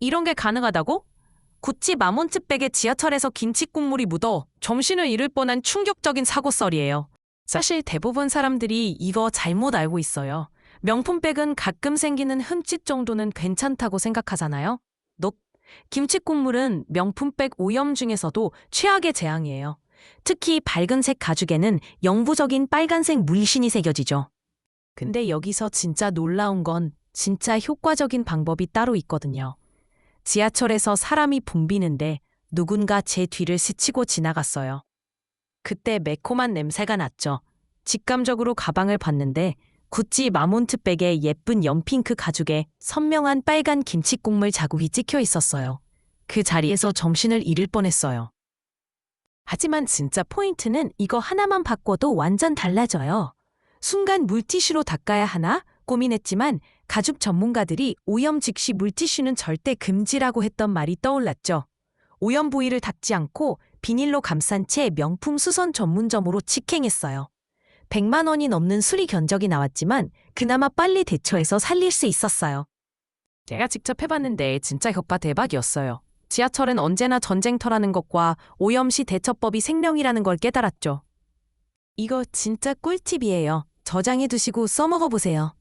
이런 게 가능하다고? 구찌 마몬트백에 지하철에서 김치 국물이 묻어 정신을 잃을 뻔한 충격적인 사고썰이에요. 사실 대부분 사람들이 이거 잘못 알고 있어요. 명품백은 가끔 생기는 흠집 정도는 괜찮다고 생각하잖아요. 높. 김치 국물은 명품백 오염 중에서도 최악의 재앙이에요. 특히 밝은색 가죽에는 영구적인 빨간색 물신이 새겨지죠. 근데 여기서 진짜 놀라운 건 진짜 효과적인 방법이 따로 있거든요. 지하철에서 사람이 붐비는데 누군가 제 뒤를 스치고 지나갔어요. 그때 매콤한 냄새가 났죠. 직감적으로 가방을 봤는데 구찌 마몬트백에 예쁜 연핑크 가죽에 선명한 빨간 김치국물 자국이 찍혀 있었어요. 그 자리에서 정신을 잃을 뻔했어요. 하지만 진짜 포인트는 이거 하나만 바꿔도 완전 달라져요. 순간 물티슈로 닦아야 하나 고민했지만 가죽 전문가들이 오염 즉시 물티슈는 절대 금지라고 했던 말이 떠올랐죠. 오염 부위를 닦지 않고 비닐로 감싼 채 명품 수선 전문점으로 직행했어요. 100만 원이 넘는 수리 견적이 나왔지만 그나마 빨리 대처해서 살릴 수 있었어요. 제가 직접 해봤는데 진짜 효과 대박이었어요. 지하철은 언제나 전쟁터라는 것과 오염 시 대처법이 생명이라는 걸 깨달았죠. 이거 진짜 꿀팁이에요. 저장해 두시고 써먹어 보세요.